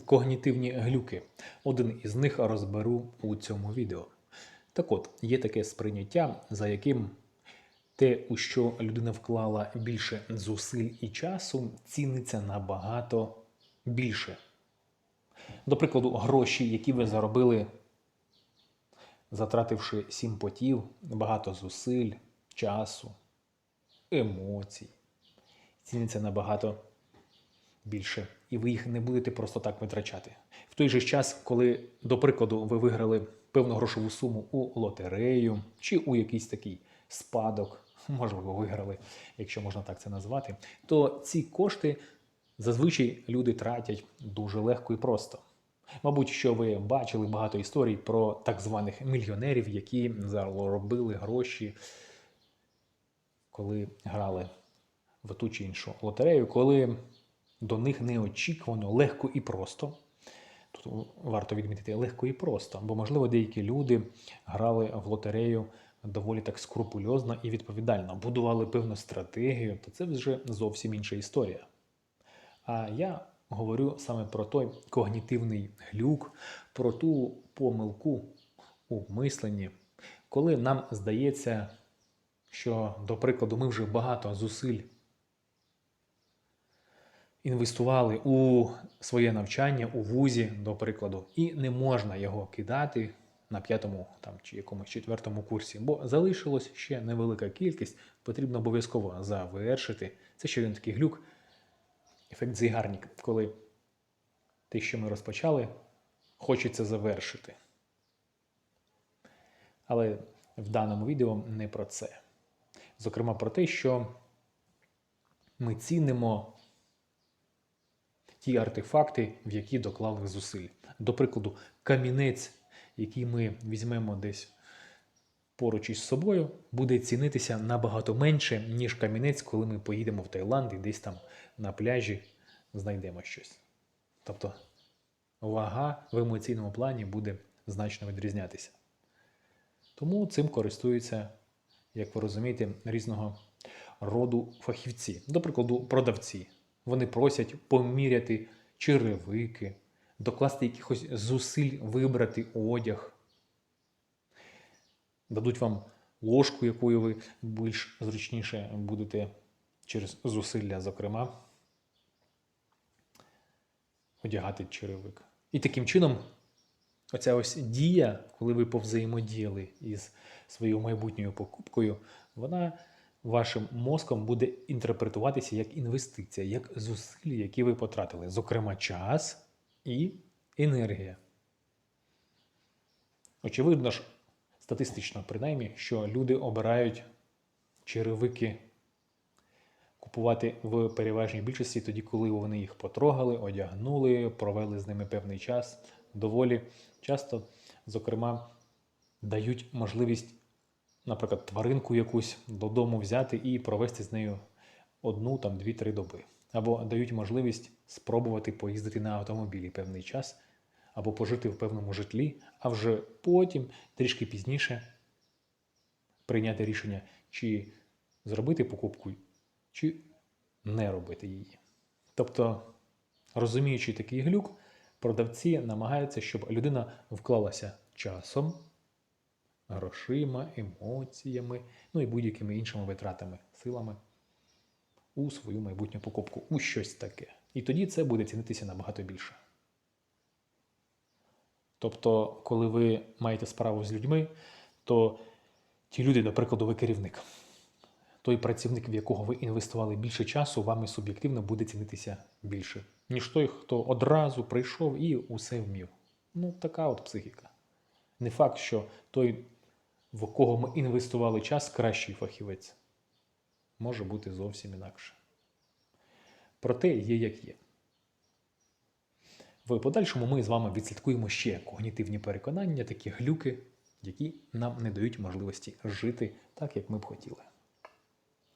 когнітивні глюки. Один із них розберу у цьому відео. Так от, є таке сприйняття, за яким те, у що людина вклала більше зусиль і часу, ціниться набагато більше. До прикладу, гроші, які ви заробили, затративши сім потів, багато зусиль, часу, емоцій, ціняться набагато більше, і ви їх не будете просто так витрачати. В той же час, коли, до прикладу, ви виграли певну грошову суму у лотерею чи у якийсь такий спадок, можливо, виграли, якщо можна так це назвати, то ці кошти зазвичай люди тратять дуже легко і просто. Мабуть, що ви бачили багато історій про так званих мільйонерів, які заробили гроші, коли грали в ту чи іншу лотерею, коли до них неочікувано, легко і просто. Тут варто відмітити легко і просто, бо, можливо, деякі люди грали в лотерею доволі так скрупульозно і відповідально, будували певну стратегію, то це вже зовсім інша історія. А я говорю саме про той когнітивний глюк, про ту помилку у мисленні, коли нам здається, що, до прикладу, ми вже багато зусиль інвестували у своє навчання у вузі, до прикладу, і не можна його кидати на п'ятому там, чи якомусь четвертому курсі, бо залишилось ще невелика кількість, потрібно обов'язково завершити. Це ще один такий глюк, ефект зігарник, коли те, що ми розпочали, хочеться завершити. Але в даному відео не про це. Зокрема, про те, що ми цінимо ті артефакти, в які доклали зусиль. До прикладу, камінець, який ми візьмемо десь поруч із собою, буде цінитися набагато менше, ніж камінець, коли ми поїдемо в Таїланд і десь там на пляжі знайдемо щось. Тобто вага в емоційному плані буде значно відрізнятися. Тому цим користуються, як ви розумієте, різного роду фахівці. До прикладу, продавці. Вони просять поміряти черевики, докласти якихось зусиль вибрати одяг. Дадуть вам ложку, якою ви більш зручніше будете через зусилля, зокрема, одягати черевик. І таким чином, оця ось дія, коли ви повзаємодіяли із своєю майбутньою покупкою, вона вашим мозком буде інтерпретуватися як інвестиція, як зусилля, які ви потратили, зокрема, час і енергія. Очевидно ж, статистично, принаймні, що люди обирають черевики купувати в переважній більшості тоді, коли вони їх потрогали, одягнули, провели з ними певний час. Доволі часто, зокрема, дають можливість наприклад, тваринку якусь додому взяти і провести з нею одну, там, дві-три доби. Або дають можливість спробувати поїздити на автомобілі певний час, або пожити в певному житлі, а вже потім, трішки пізніше, прийняти рішення, чи зробити покупку, чи не робити її. Тобто, розуміючи такий глюк, продавці намагаються, щоб людина вклалася часом грошима, емоціями, ну і будь-якими іншими витратами, силами у свою майбутню покупку, у щось таке. І тоді це буде цінитися набагато більше. Тобто, коли ви маєте справу з людьми, то ті люди, до прикладу, ви керівник. Той працівник, в якого ви інвестували більше часу, вами суб'єктивно буде цінитися більше, ніж той, хто одразу прийшов і усе вмів. Ну, така от психіка. Не факт, що той в кого ми інвестували час, кращий фахівець, може бути зовсім інакше. Проте є як є. В подальшому ми з вами відслідкуємо ще когнітивні переконання, такі глюки, які нам не дають можливості жити так, як ми б хотіли.